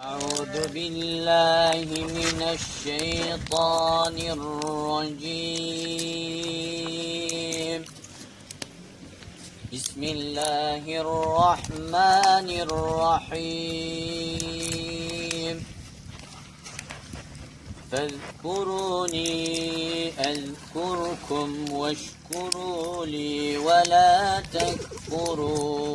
أعوذ بالله من الشيطان الرجيم. بسم الله الرحمن الرحيم. فاذكروني أذكركم واشكروا لي ولا تكفرون.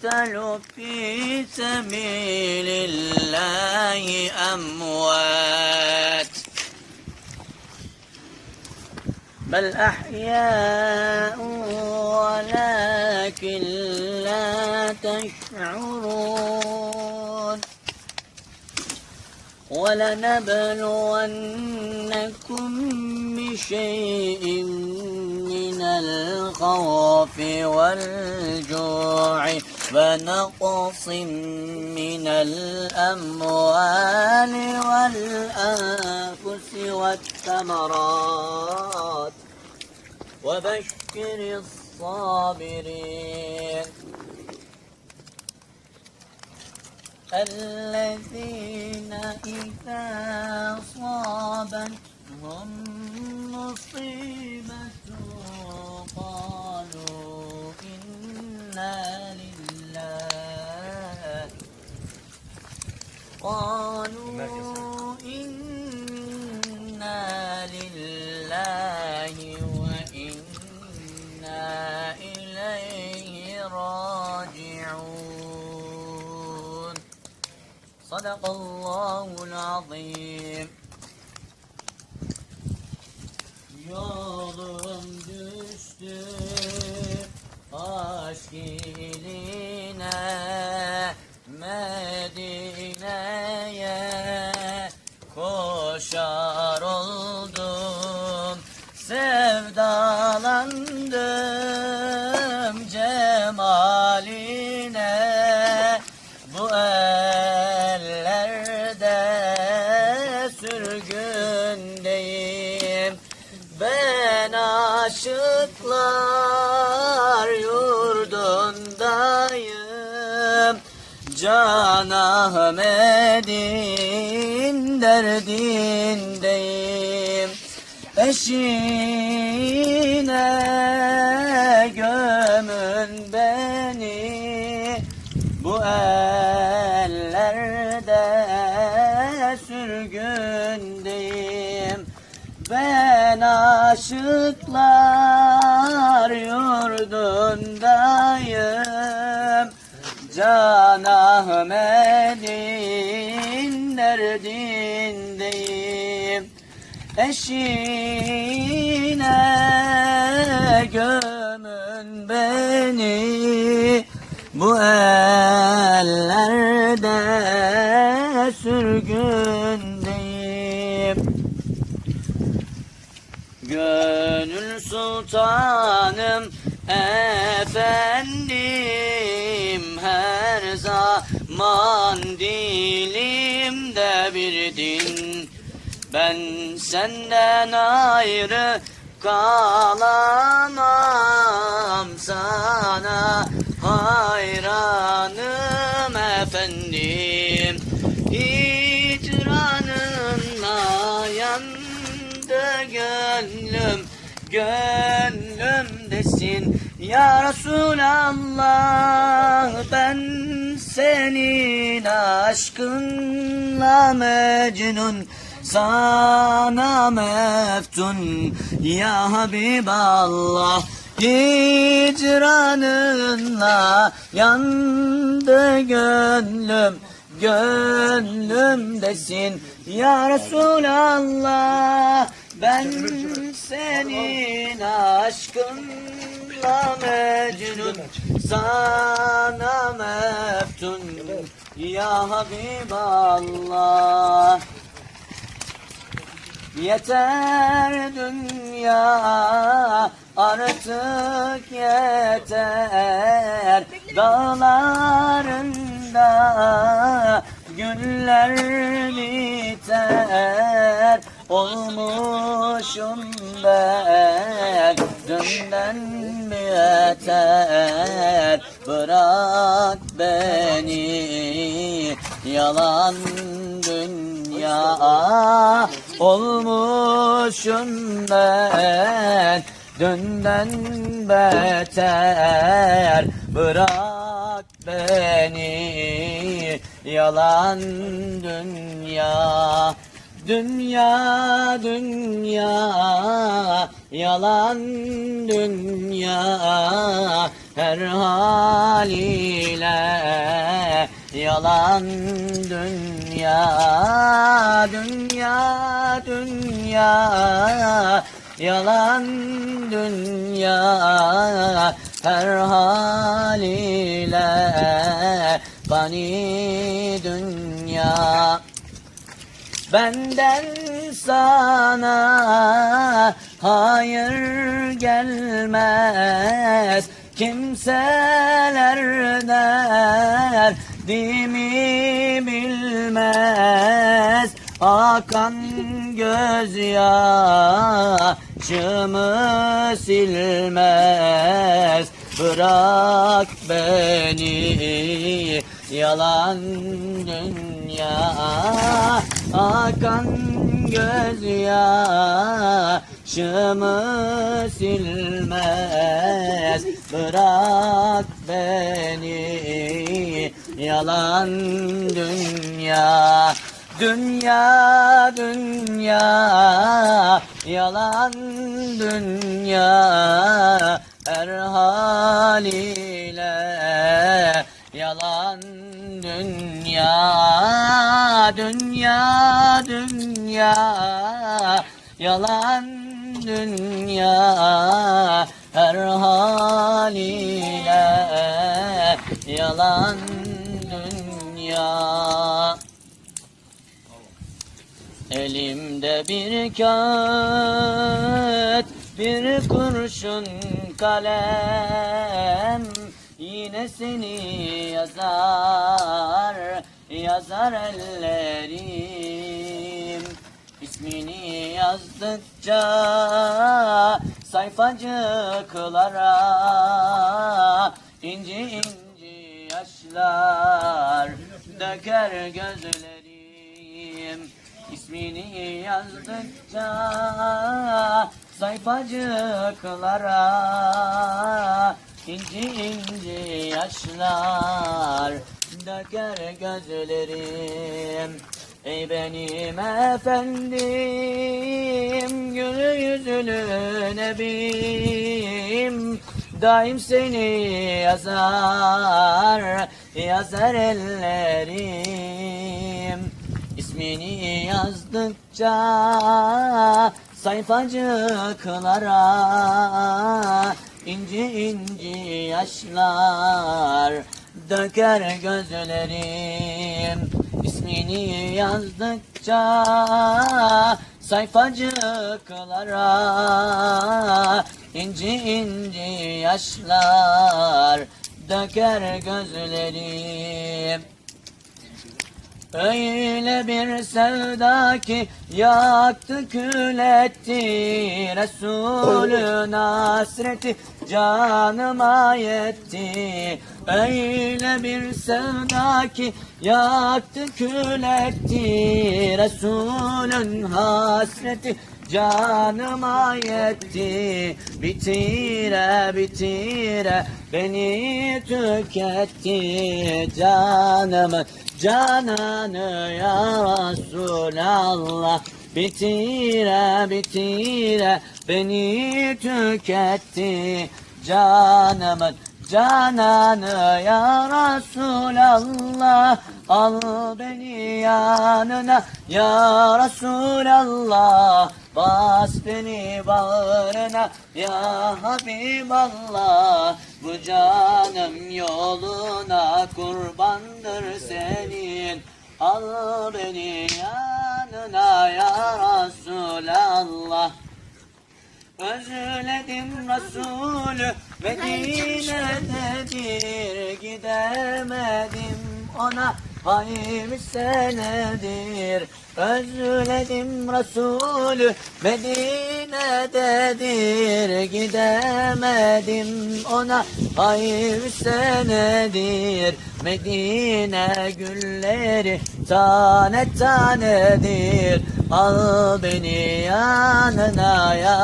في سبيل الله أموات. بل أحياء ولكن لا تشعرون. ولنبلونكم بشيء من الخوف والجوع. ونقص من الأموال والأنفس والثمرات وبشر الصابرين الذين إذا أصابتهم Sadakallahul azim. Yolum düştü aşk ile aşıklar yurdundayım. Can Ahmet'in derdindeyim. Eşine gömün beni. Bu ellerde sürgündeyim ben aşıklar yurdundayım. Can Ahmet'in derdindeyim. Eşine gömün beni Bu ellerde efendim her zaman dilimde bir din. Ben senden ayrı kalamam. Sana hayranım efendim. Hicranınla yandı gönlüm Gönlümdesin. Ya Resulallah Ben senin aşkınla mecnun sana meftun. Ya Habiballah Hicranınla yandı gönlüm Gönlümdesin. Ya Resulallah Ben senin aşkınla mecnun Sana meftun ya Habiballah. Yeter dünya artık yeter. Dağlarında güller biter Olmuşum ben dünden beter Bırak beni yalan dünya. Olmuşum ben dünden beter. Bırak beni yalan dünya Dünya dünya yalan dünya. Her haliyle yalan dünya. Dünya dünya yalan dünya. Her haliyle fani dünya Benden sana hayır gelmez. Kimseler derdimi bilmez. Akan gözyaşımı silmez. Bırak beni yalan dünya Akan gözyaşımı silmez. Bırak beni yalan dünya. Dünya dünya yalan dünya. Her haliyle yalan dünya dünya dünya. Yalan dünya. Her haliyle yalan dünya. Elimde bir kağıt, bir kurşun kalem. Yine seni yazar, yazar ellerim. İsmini yazdıkça sayfacıklara inci inci yaşlar döker gözlerim. İsmini yazdıkça sayfacıklara inci inci yaşlar döker gözlerim Ey benim efendim gül yüzlü nebim. Daim seni yazar yazar ellerim. İsmini yazdıkça sayfacıklara inci inci yaşlar döker gözlerim. İsmini yazdıkça sayfacıklara inci inci yaşlar döker gözlerim Öyle bir sevda ki yaktı kül etti Resulün hasreti canıma yetti. Öyle bir sevda ki yaktı kül etti Resulün hasreti canıma yetti. Bitire bitire. Beni tüketti. Canımın cananı ya Resulallah. Bitire bitire. Beni tüketti. Canımın cananı ya Resulallah Al beni yanına. Ya Resulallah Bas beni bağrına. Ya Habiballah Bu canım yoluna kurbandır senin. Al beni yanına ya Resulallah Özledim Resulü Medine'dedir Gidemedim. Ona hayır senedir. Özledim Resulü Medine'dedir Gidemedim. Ona hayır senedir. Medine gülleri tane tanedir Al beni yanına ya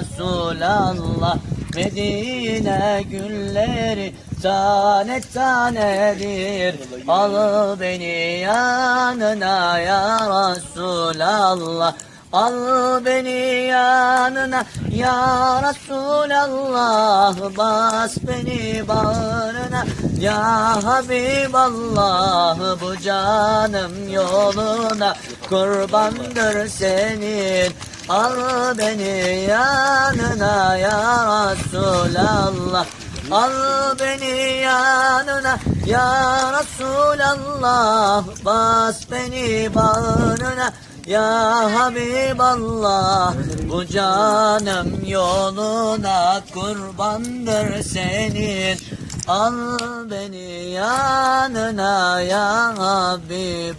Resulallah. Medine gülleri tane tanedir. Al beni yanına ya Resulallah. Al beni yanına ya Resulallah. Bas beni bağrına ya Habiballah Bu canım yoluna kurbandır senin. Al beni yanına ya Resulallah. Al beni yanına ya Resulallah. Bas beni bağrına ya Habiballah Bu canım yoluna kurbandır senin Al beni yanına ya Habiballah